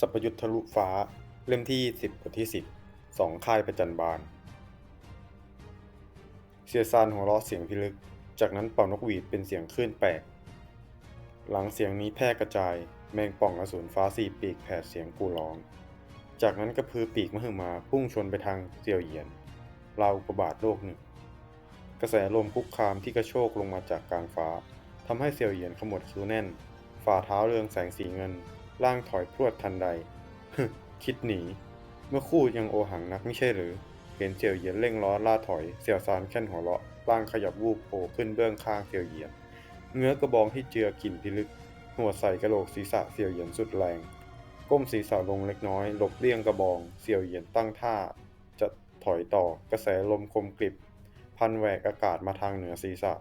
สัพยุทธทะลุฟ้า เล่มที่ 10บทที่ 10สองค่ายประจันบาน เสียซานหัวเราะเสียงพิลึก จากนั้นเป่านกหวีดเป็นเสียงคลื่นแปลก หลังเสียงนี้แพร่กระจาย แมงป่องอสูรฟ้าสี่ปีกแผดเสียงกูร้อง จากนั้นกระพือปีกมหึมาพุ่งชนไปทางเสี่ยวเหยียนราวอุกกาบาตโลกหนึ่ง กระแสลมคุกคามที่กระโชกลงมาจากกลางฟ้าทำให้เสี่ยวเหยียนขมวดคิ้วแน่น ฝ่าเท้าเรืองแสงสีเงิน ร่างถอยพรวดทันใดฮึคิดหนี เมื่อคู่ยังโอหังนักไม่ใช่หรือ เห็นเสี่ยวเหยียนเร่งล้อล่าถอย เสี่ยวซานแค่นหัวเราะ ร่างขยับวูบโผล่ขึ้นเบื้องข้างเสี่ยวเหยียน เงื้อกระบองที่เจือกลิ่นพิลึก หัวใส่กระโหลกศีรษะเสี่ยวเหยียนสุดแรง ก้มศีรษะลงเล็กน้อย หลบเลี่ยงกระบอง เสี่ยวเหยียนตั้งท่า จะถอยต่อ กระแสลมคมกริบ พันแหวกอากาศมาทางเหนือศีรษะ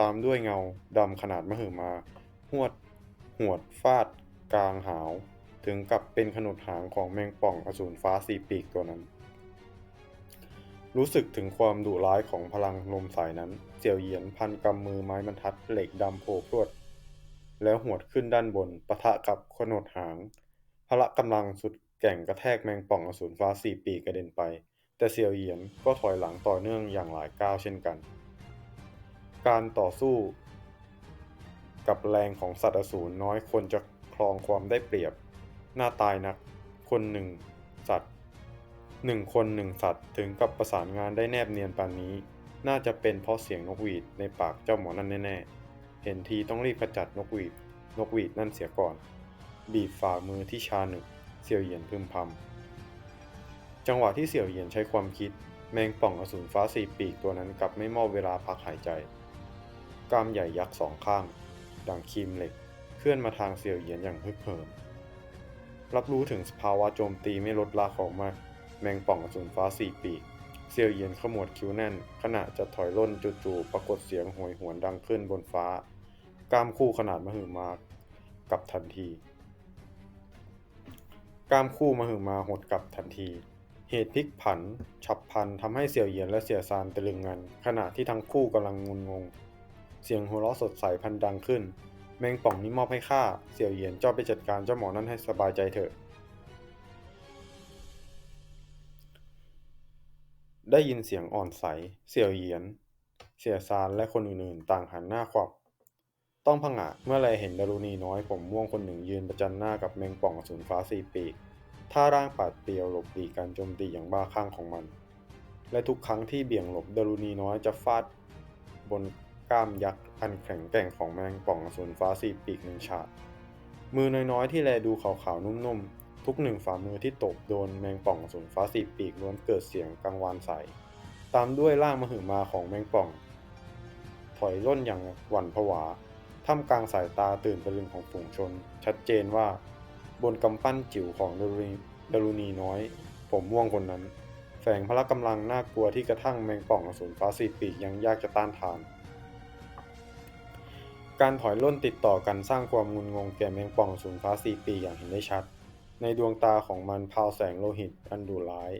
ตามด้วยเงาดำขนาดมหึมา หวดหวดฟาด กลางหาว ถึงกับเป็นขนุดหางของแมงป่องอสูรฟ้าสีปีกตัวนั้น รู้สึกถึงความดุร้ายของพลังลมสายนั้น เสี่ยวเหยียนพันกำมือไม้บรรทัดเหล็กดำโผล่พรวด แล้วหวดขึ้นด้านบนปะทะกับขนดหาง พละกำลังสุดแก่งกระแทกแมงป่องอสูรฟ้าสี่ปีกกระเด็นไป แต่เสี่ยวเหยียนก็ถอยหลังต่อเนื่องอย่างหลายก้าวเช่นกัน การต่อสู้กับแรงของสัตว์อสูรน้อยคนจะ ครองความได้เปรียบ หน้าตายนัก คนหนึ่งสัตว์หนึ่งคนหนึ่งสัตว์ถึงกับประสานงานได้แนบเนียนปานนี้ น่าจะเป็นเพราะเสียงนกหวีดในปากเจ้าหมอนั่นแน่ๆ เห็นทีต้องรีบขจัดนกหวีด นกหวีดนั่นเสียก่อน บีบฝ่ามือที่ชาหนึ่งเสี่ยวเหยียนพึมพำจังหวะที่เสี่ยวเหยียนใช้ความคิด แมงป่องอสูรฟ้าสี่ปีกตัวนั้นกลับไม่มอบเวลาพักหายใจ กล้ามใหญ่ยักษ์สองข้าง ดังครีมเหล็ก ลื่อนมาทางเสี่ยวเหยียนอย่างฮึกเหิม รับรู้ถึงสภาวะโจมตีไม่ลดละของมาแมงป่องอสูรฟ้าสี่ปีกเสี่ยวเหยียนขมวดคิ้วแน่น ขณะจะถอยร่นจู่ๆปรากฏเสียงหวยหวนดังขึ้นบนฟ้า กล้ามคู่ขนาดมหึมากับทันที กล้ามคู่มหึมาหดกลับทันที เหตุพลิกผัน ฉับพลันทำให้เสี่ยวเหยียนและเสี่ยซานตะลึงงัน ขณะที่ทั้งคู่กำลังงุนงง เสียงหัวเราะสดใสพันดังขึ้น แมงป่องนี้มอบให้ข้า เสี่ยวเหยียนเจ้าไปจัดการเจ้าหมอนั่นให้สบายใจเถอะ ได้ยินเสียงอ่อนใส เสี่ยวเหยียน เสี่ยซานและคนอื่นๆ ต่างหันหน้าขวับ ต้องผงะเมื่อไรเห็นดารุณีน้อยผมม่วงคนหนึ่งยืนประจันหน้ากับแมงป่องสูรฟ้าสี่ปีก ท่าร่างปาดเปรียวหลบหลีกการโจมตีอย่างบ้าคลั่งของมัน และทุกครั้งที่เบี่ยงหลบดารุณีน้อยจะฟาดบนกล้ามยักษ์ อันแข็งแกร่งของแมงป่องอสูรฟ้าสี่ปีกหนึ่งฉาดมือน้อยๆที่แลดูขาวๆนุ่มๆ ทุกหนึ่งฝ่ามือที่ตบโดนแมงป่องอสูรฟ้าสี่ปีกล้วนเกิดเสียงกังวานใสตามด้วยร่างมหึมาของแมงป่อง ถอยร่นอย่างหวั่นผวาท่ามกลางสายตาตื่นตะลึงของฝูงชน ชัดเจนว่า บนกำปั้นจิ๋วของดารุณีดารุณีน้อย ผมม่วงคนนั้น แฝงพละกำลังน่ากลัวที่กระทั่งแมงป่องสูรฟ้าสีปีกยังยากจะต้านทาน การถอยร่นติดต่อกันสร้างความงุนงงแก่แมงป่องสูรฟ้าสีปีอย่างเห็นได้ชัด ในดวงตาของมันพาวแสงโลหิตอันดุร้าย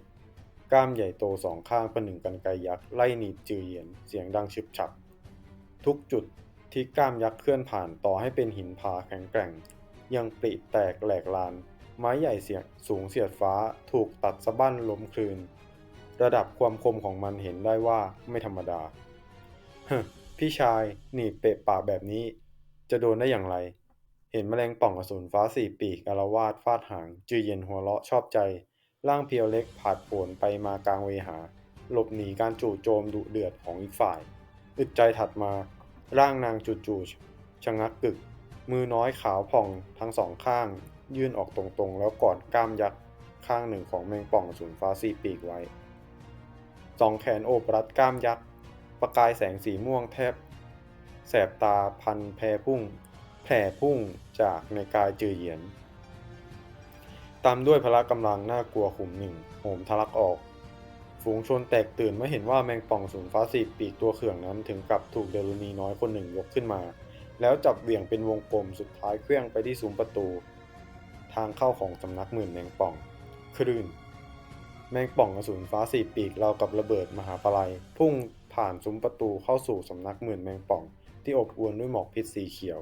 กล้ามใหญ่โตสองข้างประหนึ่งกันไกยักษ์ไล่หนีบจือเหยียนเสียงดังฉึบฉับ ทุกจุดที่กล้ามยักษ์เคลื่อนผ่านต่อให้เป็นหินผาแข็งแกร่ง ยังปริแตกแหลกลาน ไม้ใหญ่เสียงสูงเสียดฟ้าถูกตัดสะบั้นล้มคลืน ระดับความคมของมันเห็นได้ว่าไม่ธรรมดาเฮ้ พี่ชายหนีบเปะปากแบบนี้ จะโดนได้อย่างไร เห็นแมลงป่องอสูรฟ้าสี่ปีกอารวาสฟาดหาง จือเย็นหัวเราะชอบใจ ร่างเพียวเล็กผาดโผนไปมากลางเวหา หลบหนีการจู่โจมดุเดือดของอีกฝ่าย อึดใจถัดมา ร่างนางจู่ๆชะงักกึก มือน้อยขาวผ่องทั้งสองข้าง ยื่นออกตรงๆ แล้วกอดกล้ามยักษ์ข้างหนึ่งของแมงป่องอสูรฟ้าสี่ปีกไว้สองแขนโอบรัดกล้ามยักษ์ประกายแสงสีม่วงแทบ แสบตาพันแพรพุ่ง แผ่พุ่งจากในกายจือเหยียน ตามด้วยพละกำลังน่ากลัวขุมหนึ่งโหมทะลักออก ฝูงชนแตกตื่นเมื่อเห็นว่าแมงป่องสูนฟ้าสีปีกตัวเขื่องนั้นถึงกับถูกเดลุนีน้อยคนหนึ่งยกขึ้นมา แล้วจับเหวี่ยงเป็นวงกลมสุดท้ายเคลื่องไปที่ซุ้มประตู ทางเข้าของสำนักหมื่นแมงป่อง คลื่นแมงป่องอสูรฟ้าสี่ปีกเรากับระเบิดมหาปลัยพุ่งผ่านซุ้มประตูเข้าสู่สำนักหมื่นแมงป่อง ที่อบอวลด้วยหมอกพิษสีเขียว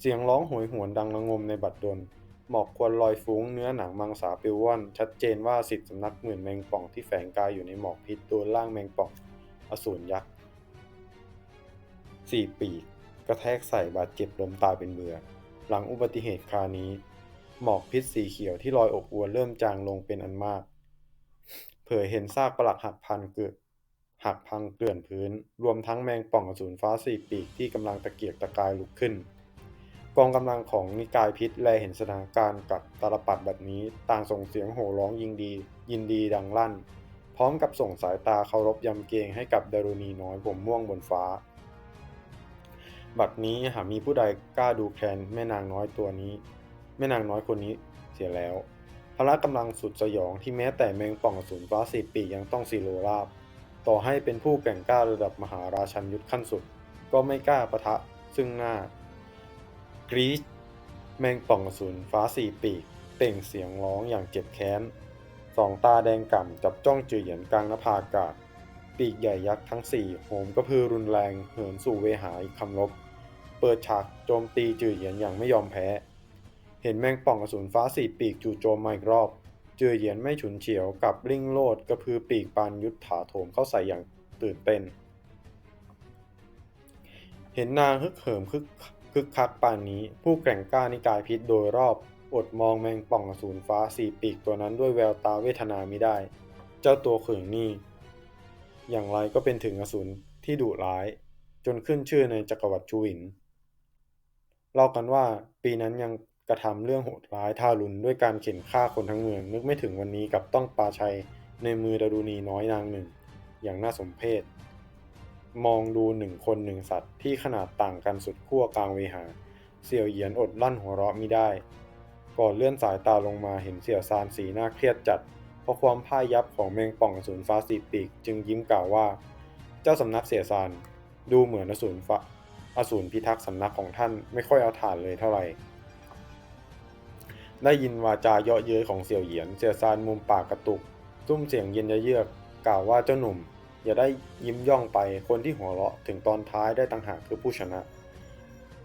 เสียงร้องโหยหวนดังระงมในบัดดล หมอกควันลอยฟุ้งเนื้อหนังมังสาปิวว่อนชัดเจนว่าสิทธิสำนักหมื่นแมงป่องที่แฝงกายอยู่ในหมอกพิษโดนล่างแมงป่อง อสูรยักษ์สี่ปีกกระแทกใส่บาดเจ็บล้มตายเป็นเบือหลังอุบัติเหตุครานี้ หมอกพิษสีเขียวที่ลอยอบอวนเริ่มจางลงเป็นอันมาก เผยเห็นซากปลักหักพันเกิด หักพังเกลื่อนพื้น รวมทั้งแมงป่องอสูรฟ้าสี่ปีกที่กำลังตะเกียกตะกายลุกขึ้น กองกำลังของนิกายพิษแลเห็นสถานการณ์กับตาลปัดแบบนี้ ต่างส่งเสียงโห่ร้องยิงดี ยินดีดังลั่น พร้อมกับส่งสายตาเคารพยำเกรงให้กับดารุณีน้อยผมม่วงบนฟ้า บัดนี้หากมีผู้ใดกล้าดูแคลนแม่นางน้อยตัวนี้ แม่นางน้อยคนนี้เสียแล้วพละกำลังสุดสยองที่แม้แต่แมงป่องสูรฟ้าสี่ปีกยังต้องซีโรราบ ต่อให้เป็นผู้แก่งกล้าระดับมหาราชันยุทธขั้นสุด ก็ไม่กล้าปะทะซึ่งหน้ากรีดแมงป่องอสูรฟ้าสี่ปีกเป่งเสียงร้องอย่างเจ็บแค้นสองตาแดงก่ำจับจ้องจือเหยียนกลางนภาอากาศ ปีกใหญ่ยักษ์ทั้งสี่โหมกระพือรุนแรงเหินสู่เวหาอีกคำรบเปิดฉากโจมตีจือเหยียนอย่างไม่ยอมแพ้ เห็นแมงป่องอสูรฟ้าสี่ปีกจู่โจมมาอีกรอบ จือเหยียนไม่ฉุนเฉียวกับริ่งโลดกระพือปีกปานยุทธถาโถมเข้าใส่อย่างตื่นเต้น เห็นนางฮึกเหิมคึกคึกคักปานนี้ ผู้แกร่งกล้านิกายพิษโดยรอบ อดมองแมงป่องอสูรฟ้าสี่ปีกตัวนั้นด้วยแววตาเวทนาไม่ได้ เจ้าตัวเขิงนี่อย่างไรก็เป็นถึงอสูรที่ดุร้าย จนขึ้นชื่อในจักรวรรดิชูหวินเล่ากันว่าปีนั้นยัง กระทำเรื่องโหดร้ายทารุณด้วยการเข็นฆ่าคนทั้งเมือง นึกไม่ถึงวันนี้กับต้องปาชัยในมือดารุณีน้อยนางหนึ่ง อย่างน่าสมเพชมองดูหนึ่งคนหนึ่งสัตว์ที่ขนาดต่างกันสุดขั้วกลางเวหา เสี่ยวเหยียนอดลั่นหัวเราะมิได้ ก่อนเลื่อนสายตาลงมาเห็นเสี่ยวซานสีหน้าเครียดจัด เพราะความพ่ายยับของแมงป่องอสูรฟ้าสีปีกจึงยิ้มกล่าวว่า เจ้าสำนักเสี่ยซานดูเหมือนอสูรฟ้าอสูรพิทักษ์สำนักของท่านไม่ค่อยเอาถ่านเลยเท่าไหร่ ได้ยินวาจาเยาะเย้ยของเสี่ยวเหยียน เสียซานมุมปากกระตุกซุ้มเสียงเย็นเยือกกล่าวว่าเจ้าหนุ่ม อย่าได้ยิ้มย่องไปคนที่หัวเราะถึงตอนท้ายได้ต่างหากคือผู้ชนะ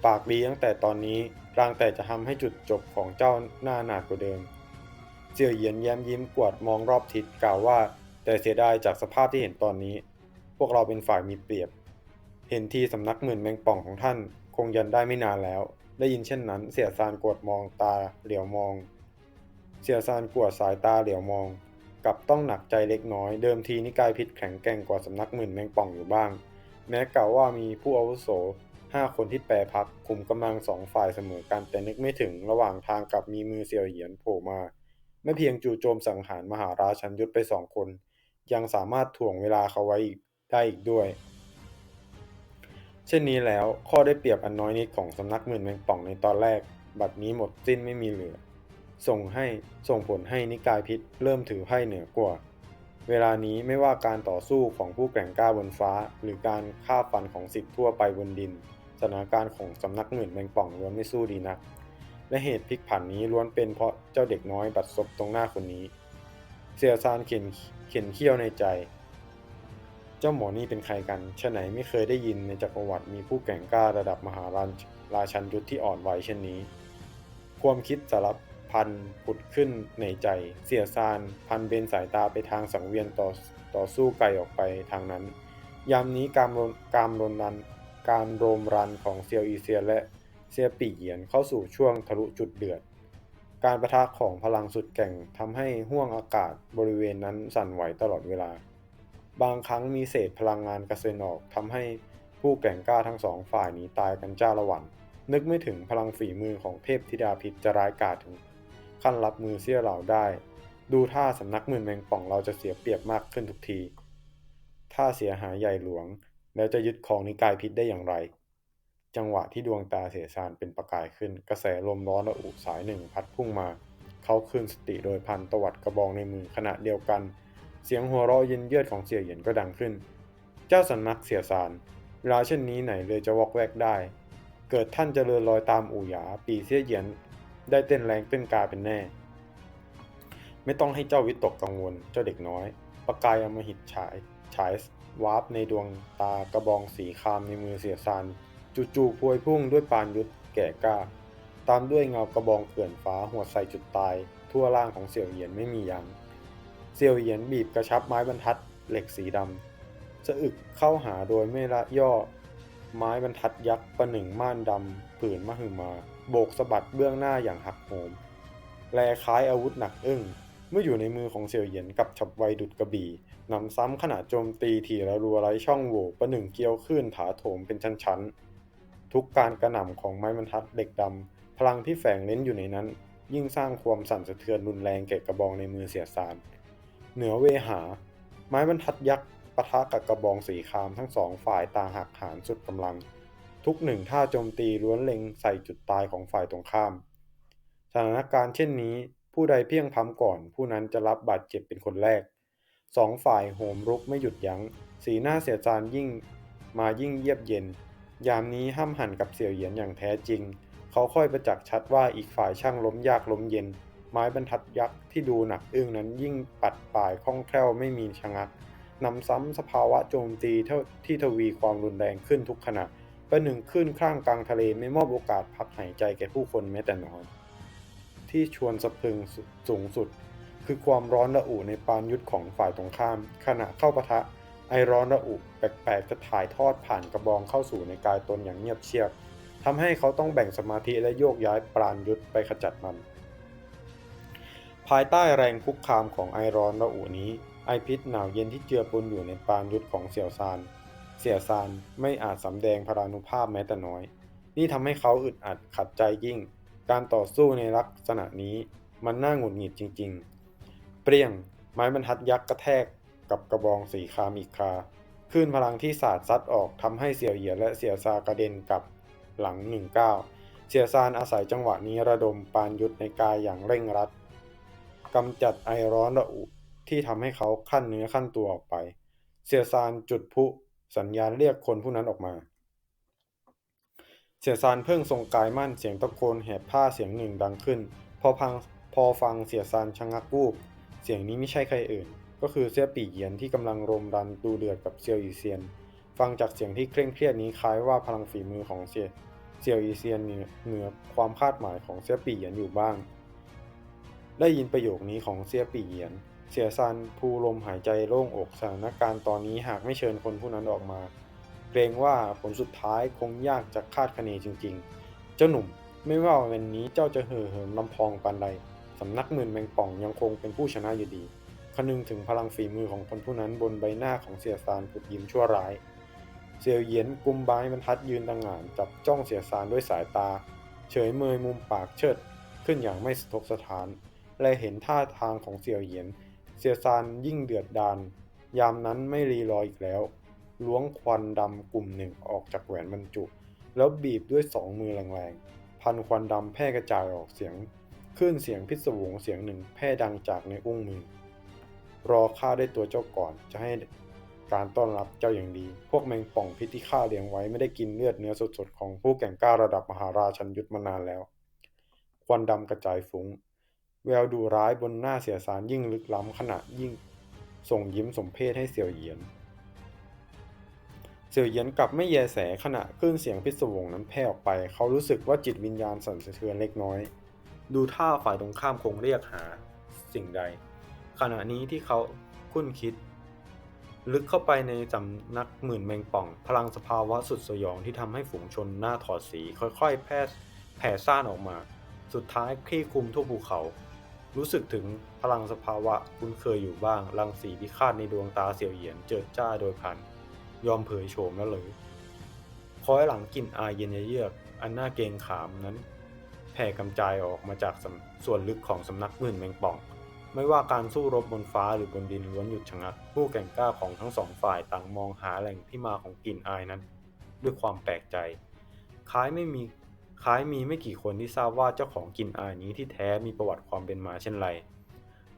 ปากดีตั้งแต่ตอนนี้รางแต่จะทำให้จุดจบของเจ้าหน้าหนาดกว่าเดิม เสี่ยวเหยียนแย้มยิ้มกวดมองรอบทิศกล่าวว่า แต่เสียดายจากสภาพที่เห็นตอนนี้ พวกเราเป็นฝ่ายมีเปรียบ เห็นทีสำนักหมื่นแมงป่องของท่าน คงยันได้ไม่นานแล้ว ได้ยินเช่นนั้น เสียซานกวดมองตาเหลียวมอง เสียซานกวดสายตาเหลียวมอง กับต้องหนักใจเล็กน้อย เดิมทีนิกายพิษแข็งแกร่งกว่าสำนักหมื่นแมงป่องอยู่บ้าง แม้กล่าวว่ามีผู้อาวุโสห้าคนที่แปรพักคุมกำลังสองฝ่ายเสมอกันแต่นึกไม่ถึงระหว่างทางกับมีมือเซียวเหยียนโผล่มา ไม่เพียงจู่โจมสังหารมหาราชันยุทธไปสองคน ยังสามารถถ่วงเวลาเขาไว้อีกได้อีกด้วย เช่นนี้แล้วข้อได้เปรียบอันน้อยนิดของสำนักหมื่นแมงป่องในตอนแรก บัดนี้หมดสิ้นไม่มีเหลือ ส่งให้ส่งผลให้นิกายพิษเริ่มถือไพ่เหนือกว่า เวลานี้ไม่ว่าการต่อสู้ของผู้แกร่งกล้าบนฟ้า หรือการฆ่าฟันของสิทธิ์ทั่วไปบนดิน สถานการณ์ของสำนักหมื่นแมงป่องล้วนไม่สู้ดีนัก และเหตุพลิกผันนี้ล้วนเป็นเพราะเจ้าเด็กน้อยบัดซบตรงหน้าคนนี้เสียซานเข็นเข็นเขี้ยวในใจ เจ้าหมอนี่เป็นใครกันชะไหนไม่เคยได้ยินในจักรวรรดิมีผู้แก่งกล้าระดับมหาราชราชันยุทธที่อ่อนไหวเช่นนี้ ความคิดสารพันผุดขึ้นในใจ เสียซานพันเบนสายตาไปทางสังเวียนต่อต่อสู้ไกลออกไปทางนั้น ยามนี้การรการรนรันการโรมรันของเซียวอีเซียและเซียปีเหยียนเข้าสู่ช่วงทะลุจุดเดือด การประทะของพลังสุดแก่งทำให้ห้วงอากาศบริเวณนั้นสั่นไหวตลอดเวลา บางครั้งมีเศษพลังงานกระเซ็นออกทำให้ผู้แก่งกล้าทั้งสองฝ่ายหนีตายกันจ้าละวัน นึกไม่ถึงพลังฝีมือของเทพธิดาพิษจะร้ายกาจถึงขั้นรับมือเสี้ยเหล่าได้ ดูท่าสำนักหมื่นแมงป่องเราจะเสียเปรียบมากขึ้นทุกที ถ้าเสียหายใหญ่หลวง แล้วจะยึดครองนิกายพิษได้อย่างไร จังหวะที่ดวงตาเสียซานเป็นประกายขึ้น กระแสลมร้อนระอุสายหนึ่งพัดพุ่งมา เขาคืนสติโดยพันตวัดกระบองในมือขณะเดียวกัน เสียงหัวเราะเย็นเยือดของเสี่ยเหยียนก็ดังขึ้น เจ้าสำนักเสียซานเวลาเช่นนี้ไหนเลยจะวอกแวกได้ เกิดท่านเจริญรอยตามอู่หยา ปีเสียเหยียนได้เต้นแรงเต้นกาเป็นแน่ ไม่ต้องให้เจ้าวิตกกังวลเจ้าเด็กน้อย ประกายอมหิตฉายฉายวาร์ปในดวงตากระบองสีคามในมือเสียซานจู่ๆพวยพุ่งด้วยปานยุทธแก่กล้า ตามด้วยเงากระบองเกลื่อนฟ้าหัวใส่จุดตาย ทั่วร่างของเสี่ยวเหยียนไม่มียัง้ง เสี่ยวเหยียนบีบกระชับไม้บรรทัดเหล็กสีดำสะอึกเข้าหาโดยไม่ละย่อ ไม้บรรทัดยักษ์ประหนึ่งม่านดำผืนมหึมา โบกสะบัดเบื้องหน้าอย่างหักโหม แลคล้ายอาวุธหนักอึ้ง เมื่ออยู่ในมือของเสี่ยวเหยียนกับฉับไวดุดกระบี่นำซ้ำขณะโจมตีทีละรัวไร้ช่องโหว่ประหนึ่งเกลียวขึ้นถาโถมเป็นชั้นๆ ทุกการกระหน่ำของไม้บรรทัดเหล็กดำพลังที่แฝงเล่นอยู่ในนั้น ยิ่งสร้างความสั่นสะเทือนรุนแรงแก่กระบองในมือเสียสาร เหนือเวหา ไม้บรรทัดยักษ์ปะทะกับกระบองสีครามทั้งสองฝ่ายต่างหักหานสุดกำลัง ทุกหนึ่งท่าโจมตีล้วนเล็งใส่จุดตายของฝ่ายตรงข้าม สถานการณ์เช่นนี้ผู้ใดเพียงพ้ำก่อน ผู้นั้นจะรับบาดเจ็บเป็นคนแรกสองฝ่ายโหมรุกไม่หยุดยัง้ง สีหน้าเสียจานยิ่งมายิ่งเยียบเย็น ยามนี้ห้ามหันกับเสี่ยวเหยียนอย่างแท้จริง เขาค่อยประจักษ์ชัดว่าอีกฝ่ายช่างล้มยากล้มเย็น ไม้บรรทัดยักษ์ที่ดูหนักอึ้งนั้นยิ่งปัดป่ายคล่องแคล่วไม่มีชะงักนำซ้ำสภาวะโจมตีที่ทวีความรุนแรงขึ้นทุกขณะประหนึ่งขึ้นข้างกลางทะเลไม่มอบโอกาสพักหายใจแก่ผู้คนแม้แต่น้อย ที่ชวนสะพึงสูงสุด คือความร้อนระอุในปานยุทธของฝ่ายตรงข้าม ขณะเข้าปะทะ ไอร้อนระอุแปลกๆจะถ่ายทอดผ่านกระบองเข้าสู่ในกายตนอย่างเงียบเชียบทำให้เขาต้องแบ่งสมาธิและโยกย้ายปราณยุทธไปขจัดมันายใต้แรงคุกคามของไอร้อนระอุนี้ ไอพิษหนาวเย็นที่เจือปนอยู่ในปานยุทธของเสี่ยวซาน เสี่ยซานไม่อาจสำแดงพรานุภาพแม้แต่น้อย นี่ทำให้เขาอึดอัดขัดใจยิ่ง การต่อสู้ในลักษณะนี้มันน่าหงุดหงิดจริง ๆ เปรี้ยง ไม้บรรทัดยักษ์กระแทกกับกระบองสีคามอีกคาคลื่นพลังที่สาดซัดออกทำให้เสี่ยวเหยียและเสี่ยซากระเด็นกับหลังหนึ่งก้าวเสี่ยซานอาศัยจังหวะนี้ระดมปานยุทธในกายอย่างเร่งรัด กำจัดไอร้อนระอุที่ทำให้เขาขั้นเนื้อขั้นตัวออกไป เสียซานจุดพุสัญญาณเรียกคนผู้นั้นออกมา เสียซานเพิ่งทรงกายมั่นเสียงตะโกนแหบผ้าเสียงหนึ่งดังขึ้น พอพังพอฟังเสียซานชะงักวูบเสียงนี้ไม่ใช่ใครอื่น ก็คือเสี่ยปีเยียนที่กำลังรมดันดูเดือดกับเซียวอีเซียน ฟังจากเสียงที่เคร่งเครียดนี้คล้ายว่าพลังฝีมือของเซียเซียวอีเซียนเหนือความคาดหมายของเสี่ยปีเยียนอยู่บ้าง ได้ยินประโยคนี้ของเสียปีเยียน เสียซันภูลมหายใจโล่งอกสถานการณ์ตอนนี้หากไม่เชิญคนผู้นั้นออกมา เกรงว่าผลสุดท้ายคงยากจะคาดคะเนจริง ๆ เจ้าหนุ่มไม่ว่าวันนี้เจ้าจะเห่อเหิมลำพองปานใดสำนักหมื่นแมงป่องยังคงเป็นผู้ชนะอยู่ดีคนึงถึงพลังฝีมือของคนผู้นั้นบนใบหน้าของเสียซานผุดยิ้มชั่วร้ายเสียวเหยียนกุมบายบรรทัดยืนต่างงานจับจ้องเสียซานด้วยสายตา เฉยเมยมุมปากเชิด ขึ้นอย่างไม่สะทกสถาน และเห็นท่าทางของเสี่ยวเหยียน เสียซานยิ่งเดือดดาลยามนั้นไม่รีรออีกแล้ว ล้วงควันดำกลุ่มหนึ่งออกจากแหวนบรรจุ แล้วบีบด้วยสองมือแรงๆ พันควันดำแพร่กระจายออกเสียงคลื่นเสียงพิศวงเสียงหนึ่งแพร่ดังจากในอุ้งมือ รอข้าได้ตัวเจ้าก่อนจะให้การต้อนรับเจ้าอย่างดี พวกแมงป่องพิษที่ข้าเลี้ยงไว้ไม่ได้กินเลือดเนื้อสดๆของผู้แก่งกล้าระดับมหาราชันยุทธมานานแล้ว ควันดำกระจายฟุง้ง แววดูร้ายบนหน้าเสียสารยิ่งลึกล้ำขณะยิ่งส่งยิ้มสมเพศให้เสี่ยวเหยียน เสี่ยวเหยียนกลับไม่แยแสขณะคลื่นเสียงพิศวงนั้นแผ่ออกไป เขารู้สึกว่าจิตวิญญาณสั่นสะเทือนเล็กน้อย ดูท่าฝ่ายตรงข้ามคงเรียกหาสิ่งใด ขณะนี้ที่เขาคุ้นคิด ลึกเข้าไปในสำนักหมื่นแมงป่อง พลังสภาวะสุดสยองที่ทำให้ฝูงชนหน้าถอดสีค่อยๆ แพร่แผ่ซ่านออกมา สุดท้ายคลี่คุมทั่วภูเขา รู้สึกถึงพลังสภาวะคุ้นเคยอยู่บ้างรังสีพิฆาตในดวงตาเสี่ยวเหยียนเจิดจ้าโดยพัน ยอมเผยโฉมแล้วเลยคอยหลังกลิ่นอายเย็นเยือก อันน่าเกรงขามนั้น แผ่กำจายออกมาจากส่วนลึกของสำนักมื่นแมงป่อง ไม่ว่าการสู้รบบนฟ้าหรือบนดินล้วนหยุดชะงัก ผู้แก่งกล้าของทั้งสองฝ่ายต่างมองหาแหล่งที่มาของกลิ่นอายนั้น ด้วยความแปลกใจคล้ายไม่มี คล้ายมีไม่กี่คนที่ทราบว่าเจ้าของกลิ่นอายนี้ที่แท้มีประวัติความเป็นมาเช่นไร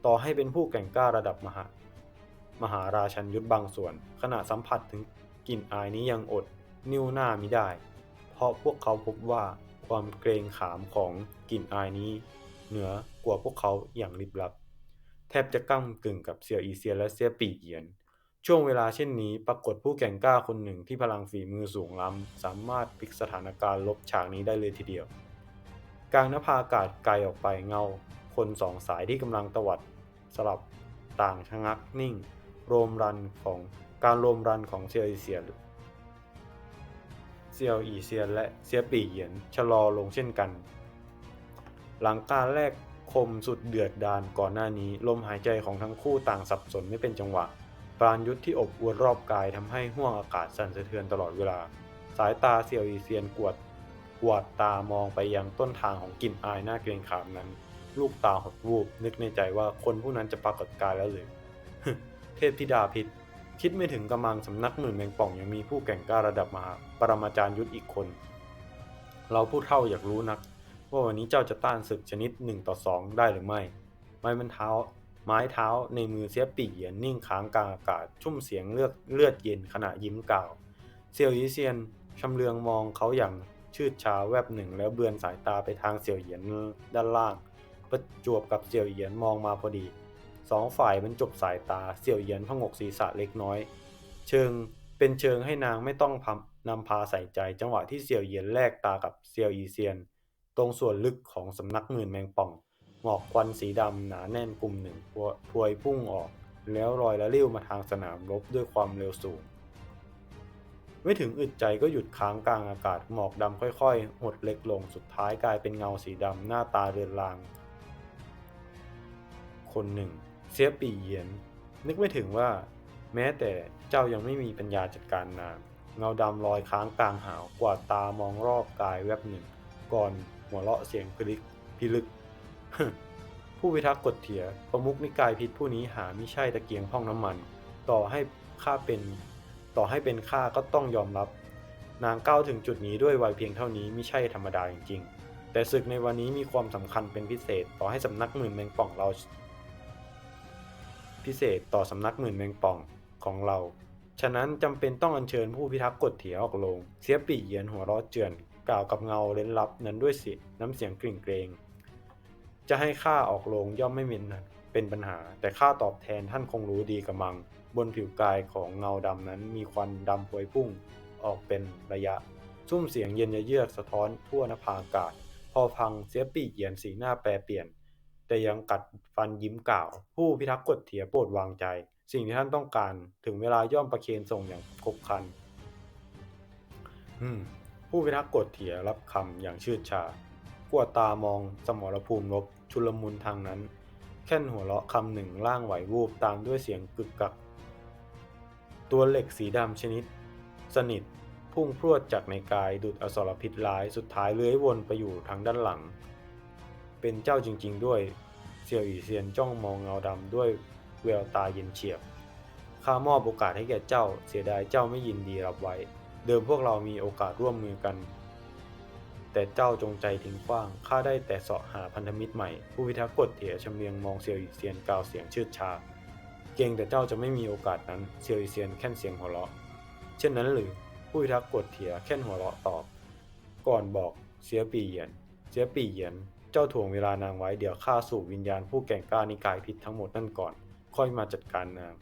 ต่อให้เป็นผู้แก่งกล้าระดับมหามหาราชันยุทธบางส่วน ขณะสัมผัสถึงกลิ่นอายนี้ยังอด นิ้วหน้ามิได้ เพราะพวกเขาพบว่าความเกรงขามของกลิ่นอายนี้ เหนือกว่าพวกเขาอย่างลิบลับ แทบจะก้ากึ่งกับเซียอีเซียและเซียปีเอียน ช่วงเวลาเช่นนี้ปรากฏผู้แก่งกล้าคนหนึ่งที่พลังฝีมือสูงล้ำ สามารถพลิกสถานการณ์ลบฉากนี้ได้เลยทีเดียว กลางนภาอากาศไกลออกไปเงา คนสองสายที่กำลังตวัด สลับต่างชะงักนิ่ง โรมรันของการโรมรันของเซียวอีเซียนเซียวอีเซียนและเซียปีเหยียนชะลอลงเช่นกัน หลังการแลกคมสุดเดือดดาลก่อนหน้านี้ลมหายใจของทั้งคู่ต่างสับสนไม่เป็นจังหวะ ปราณยุทธที่อบอวลรอบกายทำให้ห้วงอากาศสั่นสะเทือนตลอดเวลา สายตาเซียวอีเซียนกวดกวดตามองไปยังต้นทางของกลิ่นอายหน้าเกรงขามนั้น ลูกตาหดวูบนึกในใจว่าคนผู้นั้นจะปรากฏกายแล้วหรือเทพธิดาพิษ คิดไม่ถึงกำลังสำนักหมื่นแมงป่องยังมีผู้แก่งกล้าระดับมหาปรมาจารย์ยุทธอีกคน เราผู้เท่าอยากรู้นัก ว่าวันนี้เจ้าจะต้านศึกชนิดหนึ่งต่อสองได้หรือไม่ ไม้บรรเท้า ไม้เท้าในมือเสียปีเหยียนนิ่งค้างกลางอากาศชุ่มเสียงเลือดเลือดเย็นขณะยิ้มกล่าวเซียวยีเซียนชำเลืองมองเขาอย่างชืดชาแวบหนึ่งแล้วเบือนสายตาไปทางเสี่ยวเหยียนด้านล่าง ประจวบกับเสี่ยวเหยียนมองมาพอดีสองฝ่ายบรรจบสายตาเสี่ยวเหยียนพงกศีรษะเล็กน้อย เชิงเป็นเชิงให้นางไม่ต้องพนำพาใส่ใจจังหวะที่เสี่ยวเหยียนแลกตากับเสี่ยวอีเซียน ตรงส่วนลึกของสำนักหมื่นแมงป่อง หมอกควันสีดำหนาแน่นกลุ่มหนึ่งพวยพุ่งออก แล้วลอยละลิ้วมาทางสนามรบด้วยความเร็วสูง ไม่ถึงอึดใจก็หยุดค้างกลางอากาศหมอกดำค่อยๆ หดเล็กลงสุดท้ายกลายเป็นเงาสีดำหน้าตาเรือนราง คนหนึ่ง เสียปีเยียน นึกไม่ถึงว่า แม้แต่เจ้ายังไม่มีปัญญาจัดการนางเงาดำลอยค้างกลางหาวกวาดตามองรอบกายแวบหนึ่ง ก่อนหัวเราะเสียงพลึกพิลึก ผู้พิทักษ์กฎเถียประมุขนิกายพิษผู้นี้หาไม่ใช่ตะเกียงพ่องน้ำมัน ต่อให้ข้าเป็นต่อให้เป็นข้าก็ต้องยอมรับ นางก้าวถึงจุดนี้ด้วยวัยเพียงเท่านี้ไม่ใช่ธรรมดาจริงๆ แต่ศึกในวันนี้มีความสำคัญเป็นพิเศษ ต่อให้สำนักหมื่นแมงป่องเรา พิเศษต่อสำนักหมื่นแมงป่องของเรา ฉะนั้นจำเป็นต้องอัญเชิญผู้พิทักษ์กฎเถียออกลง เสียปีเยียนหัวร้อเจือน กล่าวกับเงาเล้นลับนั้นด้วยสิน้ำเสียงกริ่งเกรง จะให้ข้าออกโรงย่อมไม่มีเป็นปัญหา แต่ข้าตอบแทนท่านคงรู้ดีกับมัง บนผิวกายของเงาดำนั้นมีควันดำพวยพุ่งออกเป็นระยะซุ้มเสียงเย็นเยือกสะท้อนทั่วนภาอากาศ พอพังเสียปีเหยียนสีหน้าแปรเปลี่ยน แต่ยังกัดฟันยิ้มกล่าว ผู้พิทักษ์กฎเถียโปรดวางใจ สิ่งที่ท่านต้องการถึงเวลาย่อมประเคนส่งอย่างครบครัน อืม ผู้พิทักษ์กฎเถียรับคำอย่างชืดชากวตามองสมรภูมิรบ ชุลมุนทางนั้น แค่นหัวเราะคำหนึ่งล่างไหววูบตามด้วยเสียงกึกกัก ตัวเหล็กสีดำชนิด สนิทพุ่งพรวดจากในกายดุดอสรพิษร้ายสุดท้ายเลื้อยวนไปอยู่ทางด้านหลัง เป็นเจ้าจริง ๆ ด้วย เสี่ยวอีเซียนจ้องมองเงาดำด้วยแววตาเย็นเฉียบข้ามอบโอกาสให้แก่เจ้า เสียดายเจ้าไม่ยินดีรับไว้ เดิมพวกเรามีโอกาสร่วมมือกัน แต่เจ้าจงใจทิ้งขว้าง ข้าได้แต่เสาะหาพันธมิตรใหม่ ผู้พิทักษ์กฎเถียชำเลียงมองเซียวอีเซียนกล่าวเสียงชืดชา เก่งแต่เจ้าจะไม่มีโอกาสนั้น เซียวอีเซียนแค่นเสียงหัวเราะ เช่นนั้นหรือ ผู้พิทักษ์กฎเถียแค่นหัวเราะตอบ ก่อนบอก เสียปีเหยียน เสียปีเหยียน เจ้าถ่วงเวลานางไว้เดี๋ยวข้าสู่วิญญาณผู้แก่งกล้านิกายพิษทั้งหมดนั่นก่อน ค่อยมาจัดการนาง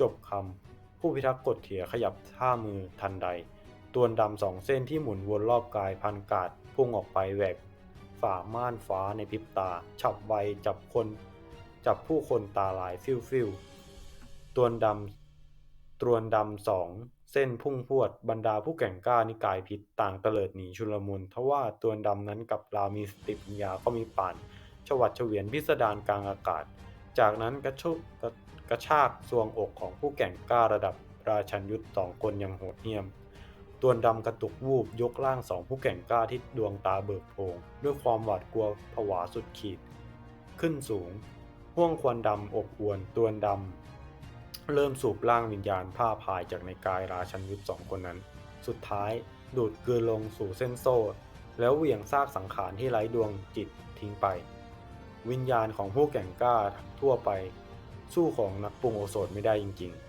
จบคำ ผู้พิทักษ์กฎเถียขยับท่ามือทันใด ตัวดำสองเส้นที่หมุนวนรอบกายพันกาด พุ่งออกไปแหวกฝ่าม่านฟ้าในพริบตา ฉับไวจับคนจับผู้คนตาลายฟิวฟิวตัวนดำตรวนดำสองเส้นพุ่งพวดบรรดาผู้แก่งกล้านิกายพิษต่างเตลิดหนีชุลมุนทว่าตัวนดำนั้นกับรามีสติปัญญาก็มีป่านชวัดเฉวียนพิสดารกลางอากาศ จากนั้นกระชุกระกระชากซวงอกของผู้แก่งกล้าระดับราชันยุทธสองคนอย่างโหดเหี้ยม ตัวนดำกระตุกวูบยกร่างสองผู้แก่งกล้าที่ดวงตาเบิกโพงด้วยความหวาดกลัวผวาสุดขีด ขึ้นสูงห่วงควันดำอบอวนตัวนดำเริ่มสูบร่างวิญญาณผ้าพายจากในกายราชันยุทธสองคนนั้น สุดท้ายดูดกลืนลงสู่เส้นโซ่ แล้วเหวี่ยงซากสังขารที่ไร้ดวงจิตทิ้งไป วิญญาณของผู้แก่งกล้าทั่วไป สู้ของนักปรุงโอสถไม่ได้จริง ๆ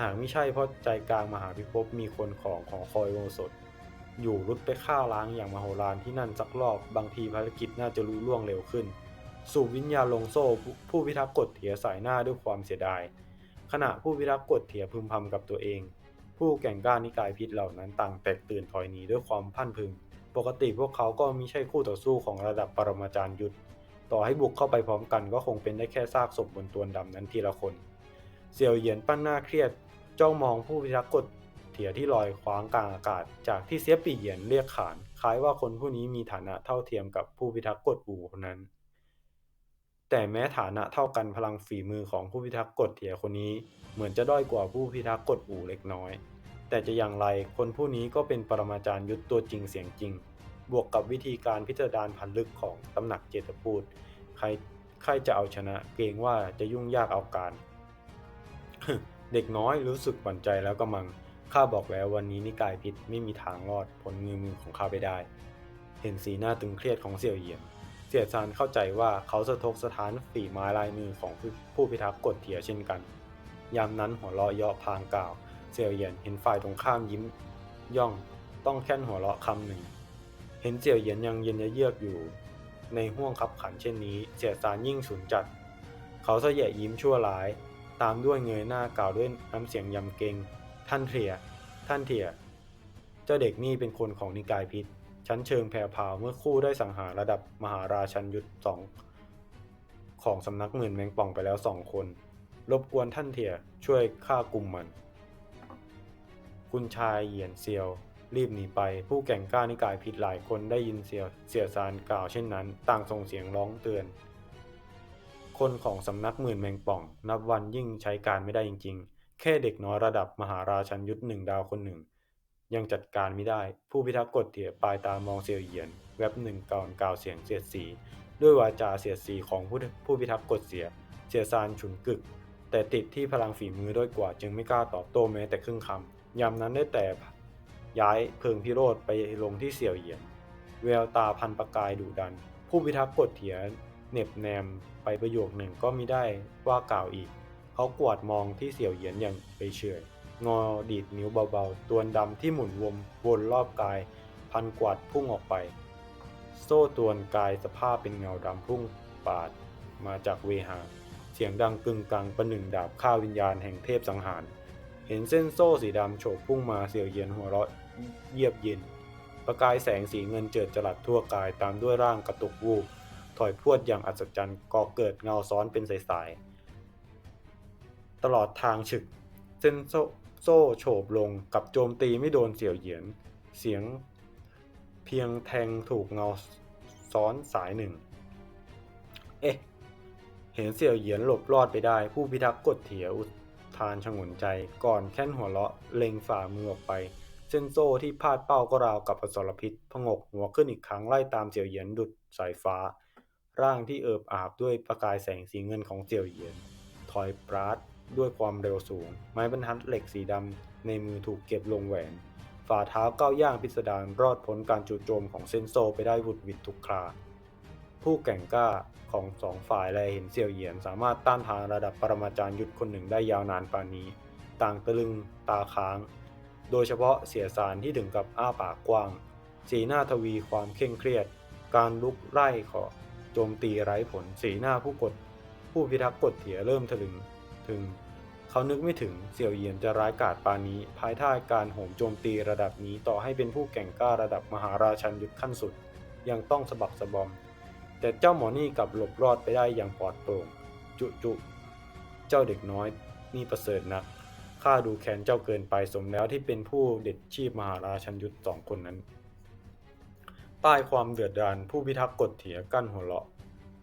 หากไม่ใช่เพราะใจกลางมหาพิภพมีคนของของคอยโอสถอยู่รุดไปฆ่าล้างอย่างมโหฬารที่นั่นสักรอบบางทีภารกิจน่าจะรู้ล่วงเร็วขึ้น สูบวิญญาลงโซ่ผู้พิทักษ์กฎเถียสายหน้าด้วยความเสียดาย ขณะผู้พิทักษ์กฎเถียพึมพำกับตัวเอง ผู้แก่งกล้านิกายพิษเหล่านั้นต่างแตกตื่นถอยหนีด้วยความพันพึง ปกติพวกเขาก็มิใช่คู่ต่อสู้ของระดับปรมาจารย์ยุทธต่อให้บุกเข้าไปพร้อมกันก็คงเป็นได้แค่ซากศพบนตัวดำนั้นทีละคนเสี่ยวเหยียนปั้นหน้าเครียด จ้องมองผู้พิทักษ์กฎเถียที่ลอยคว้างกลางอากาศ จากที่เสียปีเหยียนเรียกขาน คล้ายว่าคนผู้นี้มีฐานะเท่าเทียมกับผู้พิทักษ์กฎอู่คนนั้น แต่แม้ฐานะเท่ากันพลังฝีมือของผู้พิทักษ์กฎเถียคนนี้ เหมือนจะด้อยกว่าผู้พิทักษ์กฎอู่เล็กน้อย แต่จะอย่างไรคนผู้นี้ก็เป็นปรมาจารย์ยุทธตัวจริงเสียงจริง บวกกับวิธีการพิจารณาพันลึกของตำหนักเจตพูดใครใครจะเอาชนะเกรงว่าจะยุ่งยากเอาการ เด็กน้อยรู้สึกหวั่นใจแล้วก็มัง ข้าบอกแล้ววันนี้นิกายพิษไม่มีทางรอดผลมือมือของข้าไปได้ เห็นสีหน้าตึงเครียดของเสี่ยวเหยียนเสี่ยซานเข้าใจว่าเขาสะทกสถานฝีไม้ลายมือของผู้ผู้พิทักษ์กฎเถียเช่นกัน ยามนั้นหัวเราะเยาะพางกล่าว เสี่ยวเหยียนเห็นฝ่ายตรงข้ามยิ้ม ย่องต้องแค่นหัวเราะคำหนึ่ง เห็นเสี่ยวเหยียนยังเย็นเยือกอยู่ ในห่วงขับขันเช่นนี้ เสี่ยซานยิ่งฉุนจัด เขาเสยยิ้มชั่วร้าย ตามด้วยเงยหน้ากล่าวด้วยน้ำเสียงยำเกรงท่านเถีย ท่านเถีย เจ้าเด็กนี่เป็นคนของนิกายพิษ ชั้นเชิงแผ่วพาวเมื่อคู่ได้สังหารระดับมหาราชันยุทธสองของสำนักหมื่นแมงป่องไปแล้วสองคน รบกวนท่านเถียช่วยฆ่ากลุ่มมัน คุณชายเหยียนเซียว รีบหนีไป ผู้แก่งกล้านิกายผิดหลายคนได้ยินเสียเสียซานกล่าวเช่นนั้น ต่างส่งเสียงร้องเตือน คนของสำนักหมื่นแมงป่อง นับวันยิ่งใช้การไม่ได้จริง ๆ แค่เด็กน้อยระดับมหาราชันยุทธหนึ่งดาวคนหนึ่ง ยังจัดการไม่ได้ ผู้พิทักษ์กฎเถี่ยปลายตามองเซียวเหยียน แวบหนึ่งก่อนกล่าวเสียงเสียดสี ด้วยวาจาเสียดสีของผู้ผู้พิทักษ์กฎเสีย เสียซานฉุนกึก แต่ติดที่พลังฝีมือด้อยกว่าจึงไม่กล้าตอบโต้แม้แต่ครึ่งคำยามนั้นได้แต่ย้ายเพิงพิโรธไปลงที่เสี่ยวเหยียน แววตาพันประกายดุดัน ผู้พิทักษ์กฎเถีย เหน็บแนมไปประโยคหนึ่งก็มิได้ว่ากล่าวอีก เขากวาดมองที่เสี่ยวเหยียนอย่างไปเฉยงอดีดนิ้วเบาๆ ตัวดำที่หมุนวมวนรอบกาย พันกวาดพุ่งออกไป โซ่ตวนกายสภาพเป็นเงาดำพุ่งปาดมาจากเวหา เสียงดังกึงกังประหนึ่งดาบฆ่าวิญญาณแห่งเทพสังหาร เห็นเส้นโซ่สีดำโฉบพุ่งมาเสี่ยวเหยียนหัวเราะเยียบเย็น ประกายแสงสีเงินเจิดจรัสทั่วกายตามด้วยร่างกระตุกวูบ ถอยพวดอย่างอัศจรรย์ก่อเกิดเงาซ้อนเป็นสายๆตลอดทางฉึก เส้นโซ่โซ่โฉบลงกับโจมตีไม่โดนเสี่ยวเหยียน เสียงเพียงแทงถูกเงาซ้อนสายหนึ่ง เอ๊ะ เห็นเสี่ยวเหยียนหลบรอดไปได้ ผู้พิทักษ์กดเถียอุทานชงนใจ ก่อนแค่นหัวเราะเล็งฝ่ามือออกไป เส้นโซ่ที่พาดเป้าก็ราวกับอสรพิษพงกหัวขึ้นอีกครั้งไล่ตามเสี่ยวเหยียนดุดสายฟ้า ร่างที่เอิบอาบด้วยประกายแสงสีเงินของเสี่ยวเหยียนถอยปราดด้วยความเร็วสูง ไม้บรรทัดเหล็กสีดำในมือถูกเก็บลงแหวน ฝ่าเท้าก้าวย่างพิสดารรอดพ้นการจู่โจมของเซนโซไปได้วุดวิดทุกครา ผู้แก่งกล้าของสองฝ่ายแลเห็นเสี่ยวเหยียนสามารถต้านทานระดับปรมาจารย์ยุทธคนหนึ่งได้ยาวนานปานนี้ ต่างตะลึงตาค้าง โดยเฉพาะเสียสารที่ถึงกับอ้าปากกว้าง สีหน้าทวีความเคร่งเครียด การลุกไล่ขอ โจมตีไร้ผลสีหน้าผู้กด ผู้พิทักษ์กดเถียเริ่มทะลึงถึง เขานึกไม่ถึงเสี่ยวเยียนจะร้ายกาจปานนี้ ภายใต้การโหมโจมตีระดับนี้ต่อให้เป็นผู้แก่งกล้าระดับมหาราชันยุทธขั้นสุด ยังต้องสะบักสะบอม แต่เจ้าหมอนี่กลับหลบรอดไปได้อย่างปลอดโปร่ง จุจุเจ้าเด็กน้อย นี่ประเสริฐนักข้าดูแค้นเจ้าเกินไปสมแล้วที่เป็นผู้เด็ดชีพมหาราชันยุทธสองคนนั้น ใต้ความเดือดดาลผู้พิทักษ์กดเถียกั้นหัวเราะ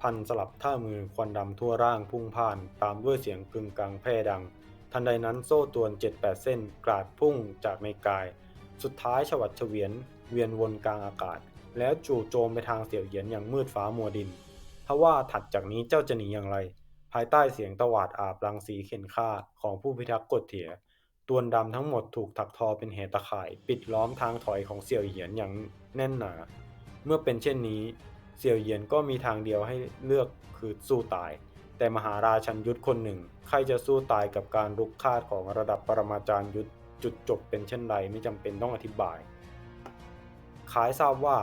พันสลับท่ามือควันดำทั่วร่างพุ่งพ่าน ตามด้วยเสียงกึงกังแพร่ดัง ทันใดนั้นโซ่ตวน7-8เส้น กราดพุ่งจากในกาย สุดท้ายฉวัดเฉวียน เวียนวนกลางอากาศ แล้วจู่โจมไปทางเสี่ยวเหยียนอย่างมืดฟ้ามัวดินทว่าถัดจากนี้เจ้าจะหนีอย่างไร ภายใต้เสียงตวาดอาบรังสีเข็นฆ่าของผู้พิทักษ์กดเถียตวนดำทั้งหมดถูกถักทอเป็นเหตะข่าย ปิดล้อมทางถอยของเสี่ยวเหยียนอย่างแน่นหนา เมื่อเป็นเช่นนี้ เสี่ยวเยียนก็มีทางเดียวให้เลือกคือสู้ตาย แต่มหาราชันยุทธคนหนึ่งใครจะสู้ตายกับการลุกคาดของระดับปรมาจารย์ยุทธจุดจบเป็นเช่นไรไม่จำเป็นต้องอธิบายคล้ายทราบว่า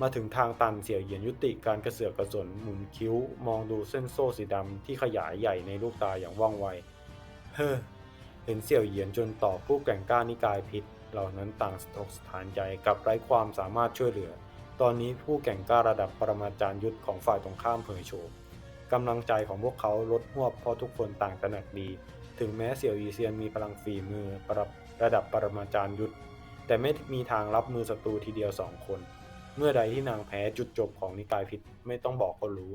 มาถึงทางตันเสี่ยวเยียนยุติการกระเสือกกระสนหมุนคิ้ว มองดูเส้นโซ่สีดำที่ขยายใหญ่ในลูกตาอย่างว่องไว เฮ้อ เห็นเสี่ยวเยียนจนต่อผู้แก่งกล้านิกายพิษ เหล่านั้นต่างสะทกสถานใจกับไร้ความสามารถช่วยเหลือ ตอนนี้ผู้แก่งกล้าระดับปรมาจารย์ยุทธของฝ่ายตรงข้ามเผยโฉมกำลังใจของพวกเขาลดหวบเพราะทุกคนต่างตระหนักดี ถึงแม้เสี่ยวอีเซียนมีพลังฝีมือประระดับปรมาจารย์ยุทธแต่ไม่มีทางรับมือศัตรูทีเดียวสองคน เมื่อใดที่นางแพ้จุดจบของนิกายพิษไม่ต้องบอกก็รู้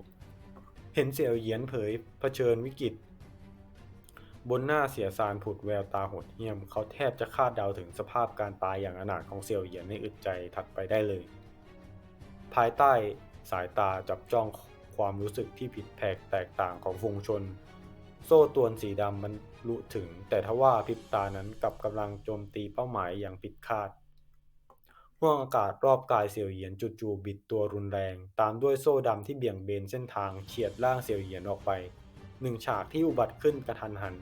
เห็นเสี่ยวเยียนเผยเผชิญวิกฤต บนหน้าเสียซานผุดแววตาโหดเหี้ยม เขาแทบจะคาดเดาถึงสภาพการตายอย่างอนาถของเสี่ยวเยียนในอึดใจถัดไปได้เลย ภายใต้สายตาจับจ้องความรู้สึกที่ผิดแผกแตกต่างของฝูงชน โซ่ตวนสีดำมันรู้ถึง แต่ทว่าพริบตานั้นกับกำลังโจมตีเป้าหมายอย่างผิดคาดห่วงอากาศรอบกายเสี่ยวเหยียนจู่ๆบิดตัวรุนแรง ตามด้วยโซ่ดำที่เบี่ยงเบนเส้นทางเฉียดร่างเสี่ยวเหยียนออกไปหนึ่งฉากที่อุบัติขึ้นกระทันหัน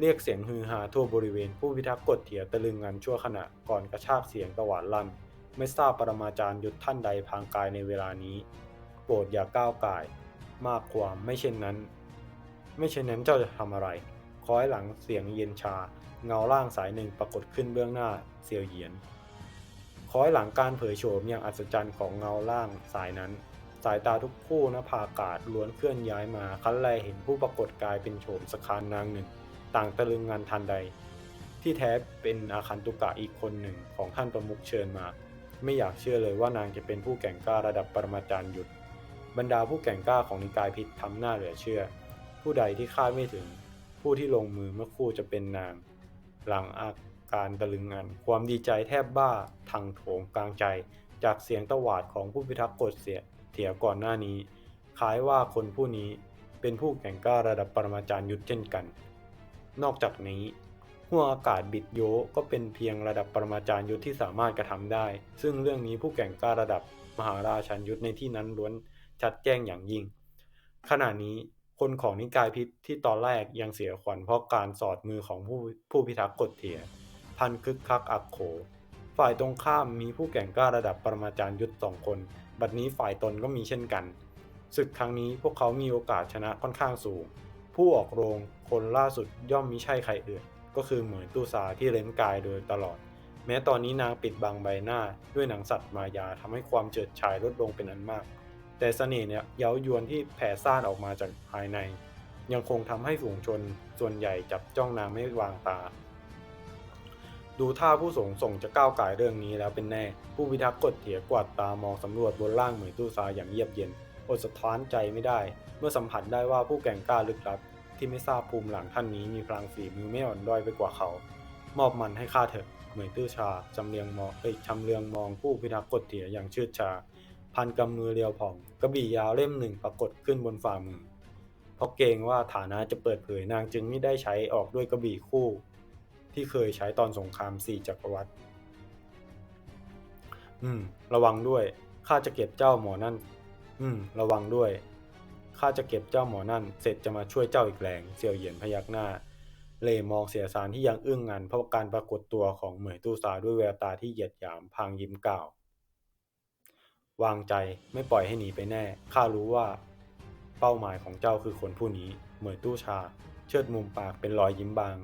เรียกเสียงฮือฮาทั่วบริเวณผู้พิทักษ์กฎเถียตะลึงงันชั่วขณะก่อนกระชากเสียงตะหวานลั่น ไม่ทราบปรมาจารย์ยุทธท่านใดพางกายในเวลานี้ โปรดอย่าก้าวกาย มากความไม่เช่นนั้น ไม่เช่นนั้นเจ้าจะทำอะไรคอยหลังเสียงเย็นชา เงาร่างสายหนึ่งปรากฏขึ้นเบื้องหน้าเซียวเหยียนคอยหลังการเผยโฉมอย่างอัศจรรย์ของเงาล่างสายนั้น สายตาทุกคู่นภาอากาศล้วนเคลื่อนย้ายมาคันแลเห็นผู้ปรากฏกายเป็นโฉมสคานนางหนึ่ง ต่างตะลึงงานทันใด ที่แท้เป็นอาคันตุกะอีกคนหนึ่งของท่านประมุขเชิญมา ไม่อยากเชื่อเลยว่านางจะเป็นผู้แก่งกล้าระดับปรมาจารย์ยุทธบรรดาผู้แก่งกล้าของนิกายพิษทำหน้าเหลือเชื่อ ผู้ใดที่คาดไม่ถึง ผู้ที่ลงมือเมื่อคู่จะเป็นนาง หลังอาการตะลึงงัน ความดีใจแทบบ้าทังโถงกลางใจ จากเสียงตวาดของผู้พิทักษ์กฎเสียเถียก่อนหน้านี้คล้ายว่าคนผู้นี้เป็นผู้แข่งกล้าระดับปรมาจารย์ยุทธเช่นกัน นอกจากนี้ ห่วงอากาศบิดโยก็เป็นเพียงระดับปรมาจารย์ยุทธที่สามารถกระทำได้ ซึ่งเรื่องนี้ผู้แข่งกล้าระดับมหาราชันยุทธในที่นั้นล้วนชัดแจ้งอย่างยิ่ง ขณะนี้คนของนิกายพิษที่ตอนแรกยังเสียขวัญเพราะการสอดมือของผู้ผู้พิทักษ์กฎเถียพันคึกคักอักโข ฝ่ายตรงข้ามมีผู้แก่งกล้าระดับปรมาจารย์ยุทธสองคน บัดนี้ฝ่ายตนก็มีเช่นกันศึกครั้งนี้พวกเขามีโอกาสชนะค่อนข้างสูง ผู้ออกโรงคนล่าสุดย่อมมิใช่ใครอื่น ก็คือเหมือนตูซาที่เล้นกายโดยตลอด แม้ตอนนี้นางปิดบังใบหน้าด้วยหนังสัตว์มายาทำให้ความเจิดชายลดลงเป็นอันมาก แต่เสน่ห์เนี่ยเย้ายวนที่แผ่ซ่านออกมาจากภายใน ยังคงทำให้ฝูงชนส่วนใหญ่จับจ้องนางไม่วางตา ดูท่าผู้สงส่งจะก้าวไก่เรื่องนี้แล้วเป็นแน่ ผู้พิทักษ์กดเถียกวาดตามองสำรวจบนล่างเหมือนตู้ซาอย่างเยียบเย็นอดสะท้านใจไม่ได้ เมื่อสัมผัสได้ว่าผู้แก่งกล้าลึกลับ ที่ไม่ทราบภูมิหลังท่านนี้มีพลังฝีมือไม่อ่อนด้อยไปกว่าเขา มอบมันให้ข้าเถอะเหมยตื้อชาจำเรียงมองเอ้ยจำเรียงมองผู้พิทักษ์กดเถียอย่างชืดชา พันกำมือเรียวผ่องกระบี่ยาวเล่มหนึ่งปรากฏขึ้นบนฝ่ามือเพราะเกรงว่าฐานะจะเปิดเผยนางจึงไม่ได้ใช้ออกด้วยกระบี่คู่ ที่เคยใช้ตอนสงครามสี่จักรวรรดิอืม ระวังด้วยข้าจะเก็บเจ้าหมอนั่น อืม ระวังด้วย ข้าจะเก็บเจ้าหมอนั่น เสร็จจะมาช่วยเจ้าอีกแรงเสี่ยวเหยียนพยักหน้า เลมองเสียสารที่ยังอึ้งงันเพราะการปรากฏตัวของเหมยตู้ซาด้วยแววตาที่เหยียดหยามพางยิ้มกล่าว วางใจไม่ปล่อยให้หนีไปแน่ ข้ารู้ว่า เป้าหมายของเจ้าคือคนผู้นี้ เหมยตู้ชา เชิดมุมปากเป็นรอยยิ้มบาง